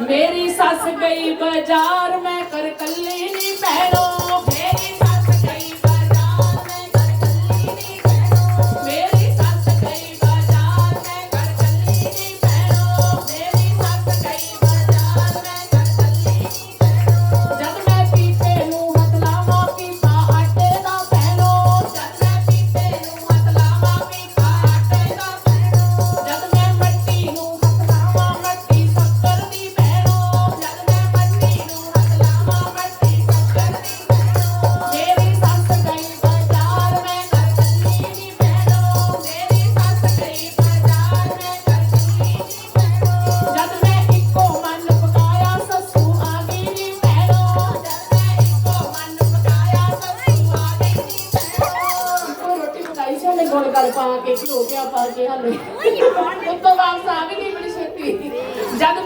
ਮੇਰੀ ਸੱਸ ਗਈ ਬਾਜ਼ਾਰ ਮੈਂ ਕਰ ਕੱਲੀ ਨਹੀਂ ਪੈਣਾ ਤਲ ਪਾ ਕੇ ਘਿਓ ਪਿਆ ਪਾ ਕੇ ਹਲੇ ਉੱਤੋਂ ਵਾਪਸ ਆ ਵੀ ਗਈ ਬੜੀ ਛੇਤੀ। ਜਦ